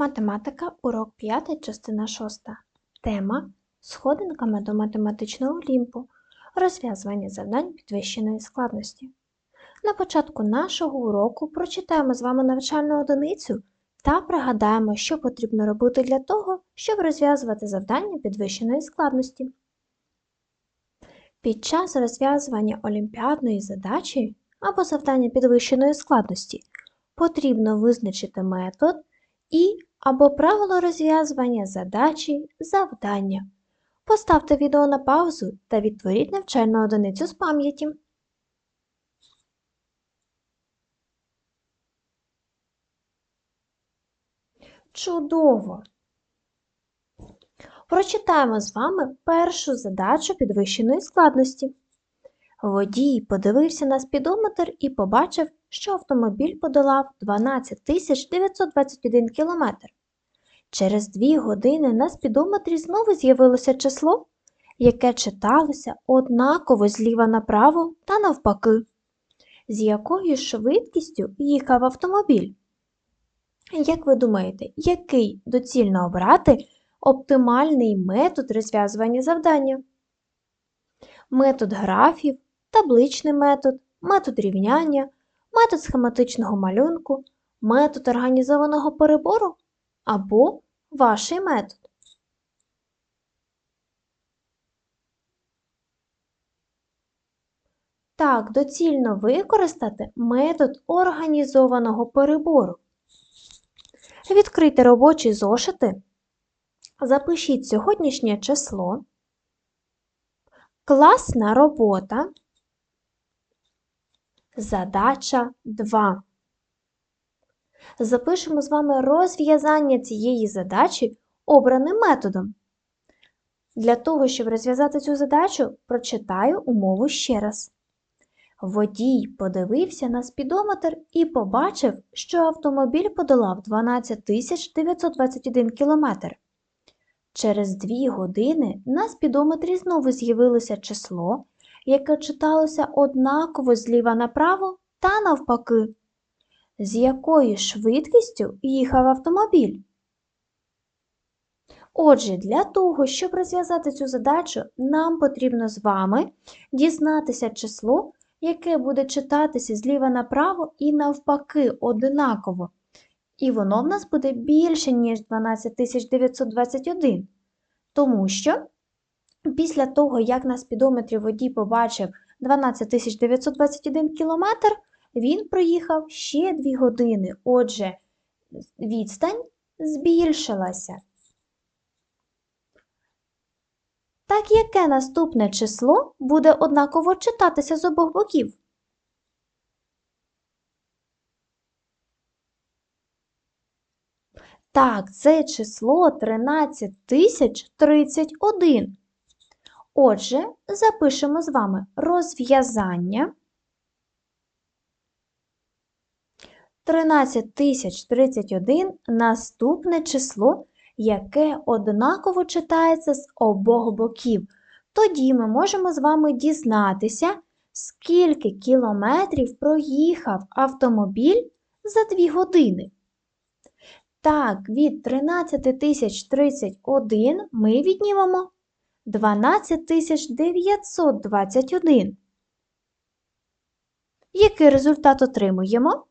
Математика, урок 5, частина 6. Тема Сходинками до математичного олімпу. Розв'язування завдань підвищеної складності. На початку нашого уроку прочитаємо з вами навчальну одиницю та пригадаємо, що потрібно робити для того, щоб розв'язувати завдання підвищеної складності. Під час розв'язування олімпіадної задачі або завдання підвищеної складності потрібно визначити метод і або правило розв'язування задачі завдання. Поставте відео на паузу та відтворіть навчальну одиницю з пам'яті. Чудово! Прочитаємо з вами першу задачу підвищеної складності. Водій подивився на спідометр і побачив, що автомобіль подолав 12 921 км. Через дві години на спідометрі знову з'явилося число, яке читалося однаково зліва направо та навпаки. З якою швидкістю їхав автомобіль? Як ви думаєте, який доцільно обрати оптимальний метод розв'язування завдання? Метод графів, табличний метод, метод рівняння, метод схематичного малюнку, метод організованого перебору або ваш метод. Так, доцільно використати метод організованого перебору. Відкрийте робочі зошити, запишіть сьогоднішнє число, класна робота, задача 2. Запишемо з вами розв'язання цієї задачі обраним методом. Для того, щоб розв'язати цю задачу, прочитаю умову ще раз. Водій подивився на спідометр і побачив, що автомобіль подолав 12 921 км. Через дві години на спідометрі знову з'явилося число, яке читалося однаково зліва направо та навпаки. З якою швидкістю їхав автомобіль? Отже, для того, щоб розв'язати цю задачу, нам потрібно з вами дізнатися число, яке буде читатися зліва направо і навпаки однаково. І воно в нас буде більше, ніж 12921. Тому що після того, як на спідометрі водій побачив 12921 км, він проїхав ще 2 години. Отже, відстань збільшилася. Так яке наступне число буде однаково читатися з обох боків? Так, це число 13031. Отже, запишемо з вами розв'язання 13031 наступне число, яке однаково читається з обох боків. Тоді ми можемо з вами дізнатися, скільки кілометрів проїхав автомобіль за 2 години. Так, від 13031 ми віднімемо 12921. Який результат отримуємо?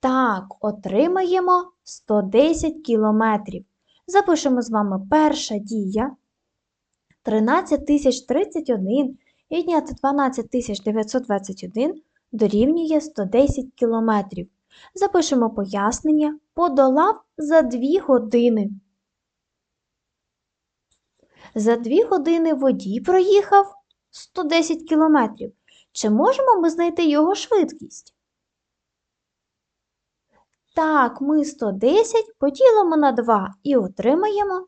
Так, отримаємо 110 кілометрів. Запишемо з вами перша дія. 13031 відняти 12921 дорівнює 110 кілометрів. Запишемо пояснення, подолав за 2 години. За 2 години водій проїхав 110 кілометрів. Чи можемо ми знайти його швидкість? Так, ми 110 поділимо на 2 і отримаємо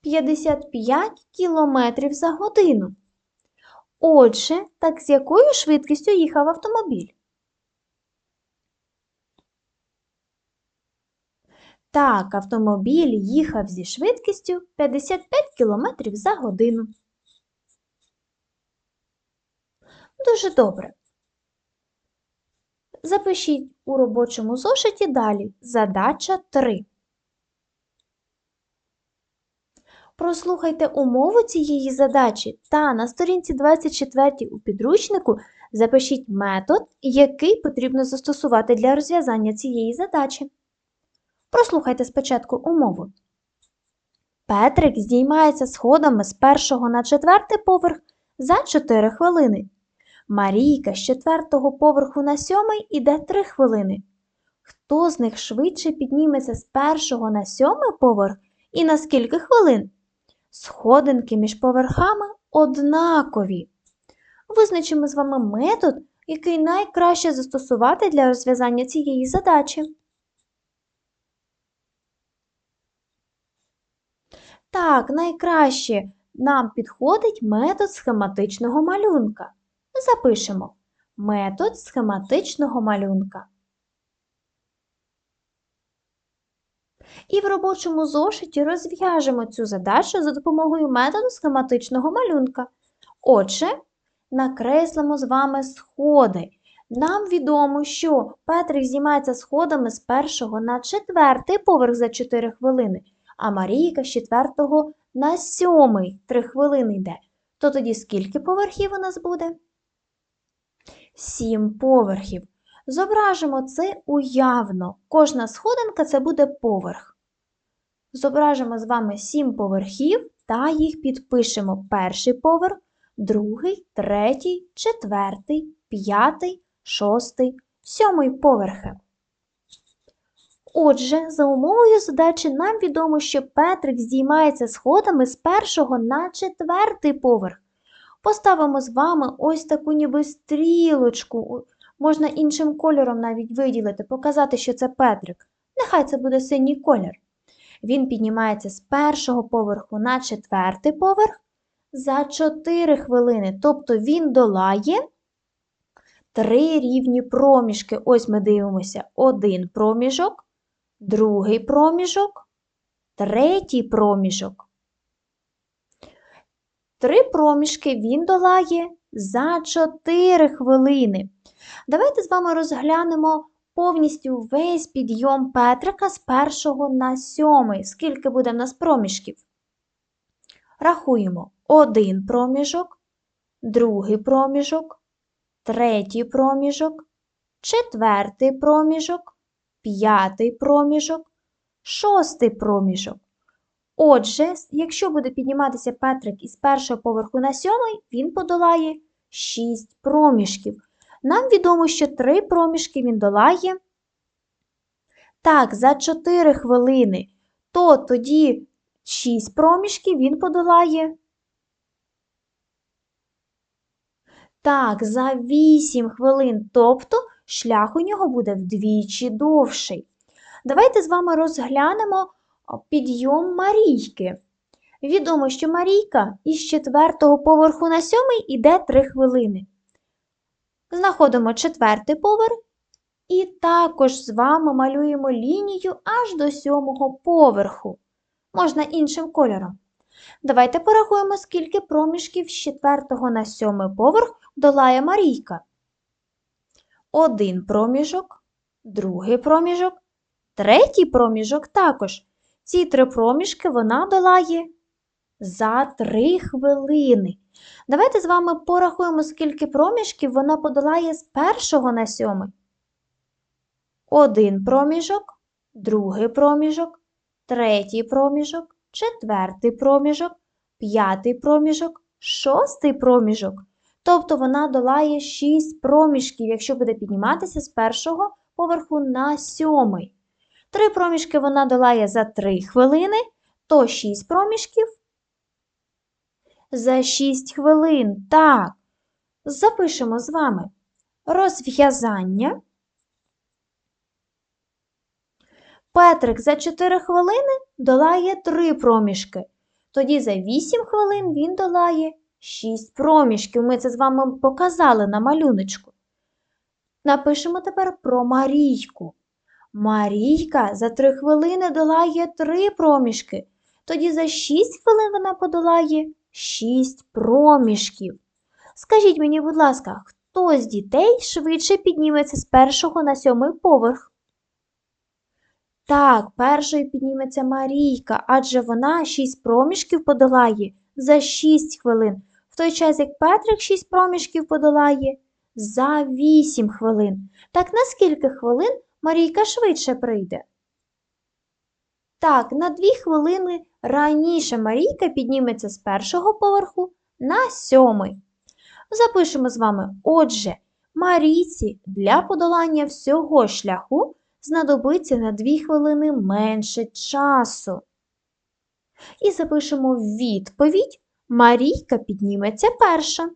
55 кілометрів за годину. Отже, так з якою швидкістю їхав автомобіль? Так, автомобіль їхав зі швидкістю 55 км за годину. Дуже добре. Запишіть у робочому зошиті далі задача 3. Прослухайте умову цієї задачі та на сторінці 24 у підручнику запишіть метод, який потрібно застосувати для розв'язання цієї задачі. Прослухайте спочатку умову. Петрик здіймається сходами з першого на четвертий поверх за 4 хвилини. Марійка з четвертого поверху на сьомий іде 3 хвилини. Хто з них швидше підніметься з першого на сьомий поверх і на скільки хвилин? Сходинки між поверхами однакові. Визначимо з вами метод, який найкраще застосувати для розв'язання цієї задачі. Так, найкраще нам підходить метод схематичного малюнка. Запишемо метод схематичного малюнка. І в робочому зошиті розв'яжемо цю задачу за допомогою методу схематичного малюнка. Отже, накреслимо з вами сходи. Нам відомо, що Петрик знімається сходами з першого на четвертий поверх за 4 хвилини, а Марійка з четвертого на сьомий 3 хвилини йде. То тоді скільки поверхів у нас буде? Сім поверхів. Зображимо це уявно. Кожна сходинка це буде поверх. Зображимо з вами сім поверхів та їх підпишемо. Перший поверх, другий, третій, четвертий, п'ятий, шостий, сьомий поверхи. Отже, за умовою задачі нам відомо, що Петрик здіймається сходами з першого на четвертий поверх. Поставимо з вами ось таку ніби стрілочку. Можна іншим кольором навіть виділити, показати, що це Петрик. Нехай це буде синій колір. Він піднімається з першого поверху на четвертий поверх за 4 хвилини. Тобто він долає три рівні проміжки. Ось ми дивимося: один проміжок, другий проміжок, третій проміжок. Три проміжки він долає за 4 хвилини. Давайте з вами розглянемо повністю весь підйом Петрика з першого на сьомий. Скільки буде в нас проміжків? Рахуємо один проміжок, другий проміжок, третій проміжок, четвертий проміжок, п'ятий проміжок, шостий проміжок. Отже, якщо буде підніматися Петрик із першого поверху на сьомий, він подолає 6 проміжків. Нам відомо, що 3 проміжки він долає. Так, за 4 хвилини, то тоді 6 проміжків він подолає. Так, за 8 хвилин, тобто шлях у нього буде вдвічі довший. Давайте з вами розглянемо підйом Марійки. Відомо, що Марійка із четвертого поверху на сьомий іде 3 хвилини. Знаходимо четвертий поверх і також з вами малюємо лінію аж до сьомого поверху. Можна іншим кольором. Давайте порахуємо, скільки проміжків з четвертого на сьомий поверх долає Марійка. Один проміжок, другий проміжок, третій проміжок також. Ці три проміжки вона долає за 3 хвилини. Давайте з вами порахуємо, скільки проміжків вона подолає з першого на сьомий. Один проміжок, другий проміжок, третій проміжок, четвертий проміжок, п'ятий проміжок, шостий проміжок. Тобто вона долає 6 проміжків, якщо буде підніматися з першого поверху на сьомий. Три проміжки вона долає за 3 хвилини, то 6 проміжків за 6 хвилин. Так, запишемо з вами розв'язання. Петрик за 4 хвилини долає 3 проміжки. Тоді за 8 хвилин він долає 6 проміжків. Ми це з вами показали на малюночку. Напишемо тепер про Марійку. Марійка за 3 хвилини долає 3 проміжки. Тоді за 6 хвилин вона подолає 6 проміжків. Скажіть мені, будь ласка, хто з дітей швидше підніметься з першого на сьомий поверх? Так, першою підніметься Марійка, адже вона шість проміжків подолає за 6 хвилин, той час як Петрик 6 проміжків подолає за 8 хвилин. Так на скільки хвилин Марійка швидше прийде? Так, на 2 хвилини раніше Марійка підніметься з першого поверху на сьомий. Запишемо з вами, отже, Марійці для подолання всього шляху знадобиться на 2 хвилини менше часу. І запишемо відповідь Марійка підніметься перша.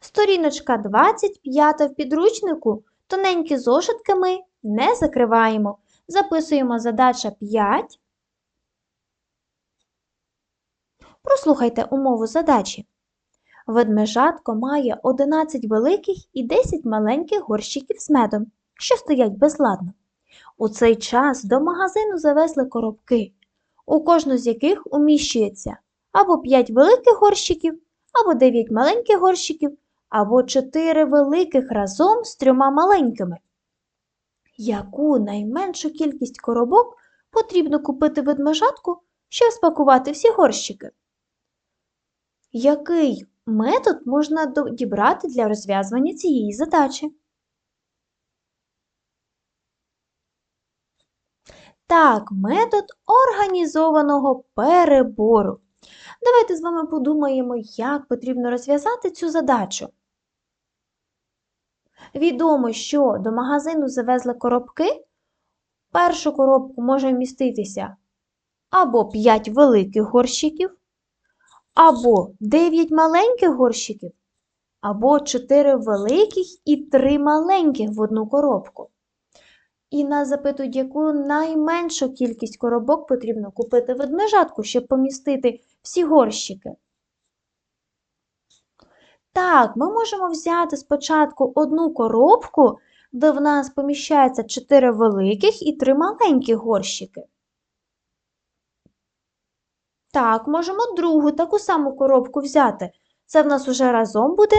Сторіночка 25 в підручнику. Тоненькі зошитки ми не закриваємо. Записуємо задача 5. Прослухайте умову задачі. Ведмежатко має 11 великих і 10 маленьких горщиків з медом, що стоять безладно. У цей час до магазину завезли коробки, у кожну з яких уміщується або 5 великих горщиків, або 9 маленьких горщиків, або 4 великих разом з трьома маленькими. Яку найменшу кількість коробок потрібно купити ведмежатку, щоб спакувати всі горщики? Який метод можна дібрати для розв'язування цієї задачі? Так, метод організованого перебору. Давайте з вами подумаємо, як потрібно розв'язати цю задачу. Відомо, що до магазину завезли коробки. Першу коробку може вміститися або 5 великих горщиків, або 9 маленьких горщиків, або 4 великих і 3 маленьких в одну коробку. І нас запитують, яку найменшу кількість коробок потрібно купити ведмежатку, щоб помістити всі горщики. Так, ми можемо взяти спочатку одну коробку, де в нас поміщається 4 великих і 3 маленьких горщики. Так, можемо другу таку саму коробку взяти. Це в нас уже разом буде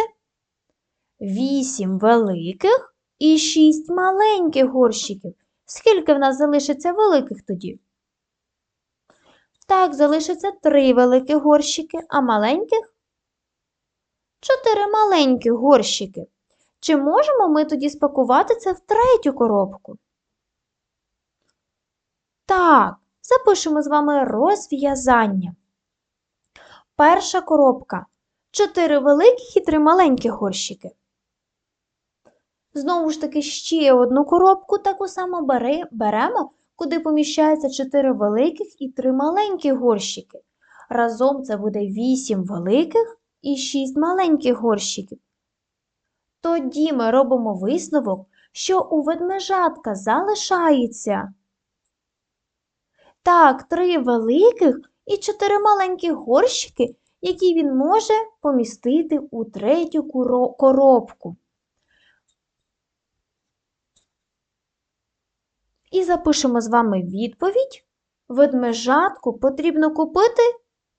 8 великих і 6 маленьких горщиків. Скільки в нас залишиться великих тоді? Так, залишиться 3 великих горщики, а маленьких 4 маленькі горщики. Чи можемо ми тоді спакувати це в третю коробку? Так, запишемо з вами розв'язання. Перша коробка 4 великих і 3 маленькі горщики. Знову ж таки, ще одну коробку таку саму беремо, куди поміщається 4 великих і 3 маленькі горщики. Разом це буде 8 великих і 6 маленьких горщиків. Тоді ми робимо висновок, що у ведмежатка залишається. Так, три великих і чотири маленькі горщики, які він може помістити у третю коробку. І запишемо з вами відповідь. Ведмежатку потрібно купити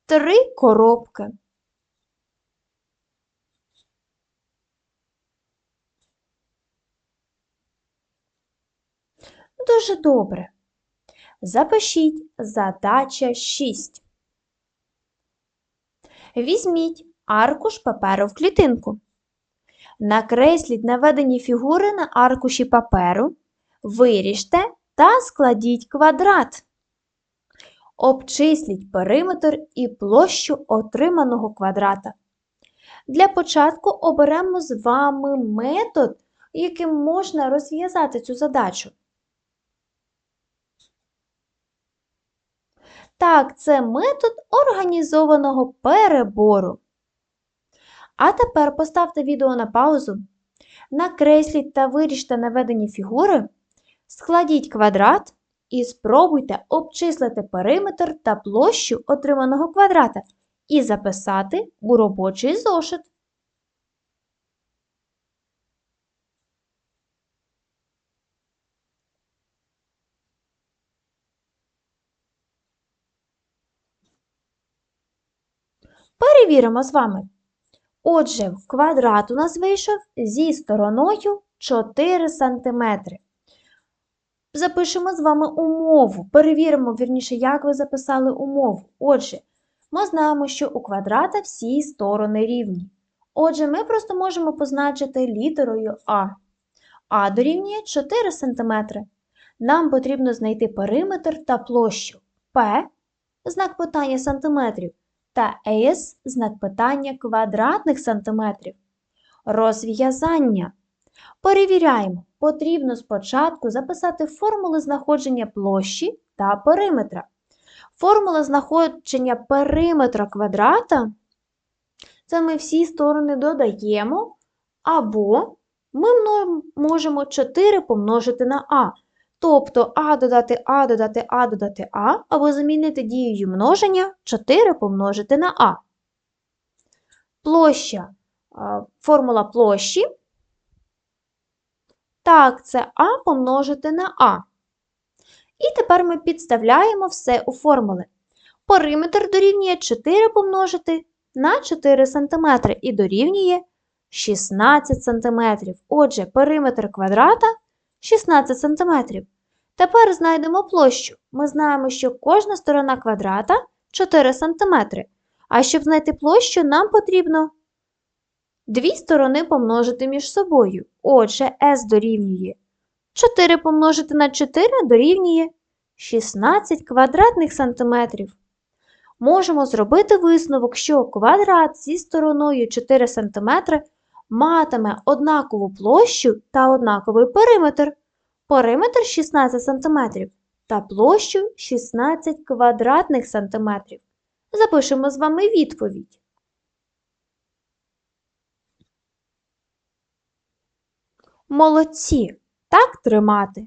три коробки. Дуже добре. Запишіть задача 6. Візьміть аркуш паперу в клітинку. Накресліть наведені фігури на аркуші паперу, виріжте та складіть квадрат. Обчисліть периметр і площу отриманого квадрата. Для початку оберемо з вами метод, яким можна розв'язати цю задачу. Так, це метод організованого перебору. А тепер поставте відео на паузу. Накресліть та виріште наведені фігури, складіть квадрат і спробуйте обчислити периметр та площу отриманого квадрата і записати у робочий зошит. Перевіримо з вами. Отже, квадрат у нас вийшов зі стороною 4 см. Запишемо з вами умову. Перевіримо, вірніше, як ви записали умову. Отже, ми знаємо, що у квадрата всі сторони рівні. Отже, ми просто можемо позначити літерою А. А дорівнює 4 см. Нам потрібно знайти периметр та площу П знак питання сантиметрів та ес знак питання квадратних сантиметрів. Розв'язання. Перевіряємо. Потрібно спочатку записати формули знаходження площі та периметра. Формула знаходження периметра квадрата це ми всі сторони додаємо, або ми можемо 4 помножити на а. Тобто а додати а додати а додати а, або замінити дією множення 4 помножити на а. Площа. Формула площі. Так, це а помножити на а. І тепер ми підставляємо все у формули. Периметр дорівнює 4 помножити на 4 см і дорівнює 16 см. Отже, периметр квадрата 16 см. Тепер знайдемо площу. Ми знаємо, що кожна сторона квадрата 4 см. А щоб знайти площу, нам потрібно дві сторони помножити між собою. Отже, S дорівнює 4 помножити на 4 дорівнює 16 квадратних сантиметрів. Можемо зробити висновок, що квадрат зі стороною 4 см матиме однакову площу та однаковий периметр. Периметр 16 см та площу 16 квадратних сантиметрів. Запишемо з вами відповідь. Молодці! Так тримати.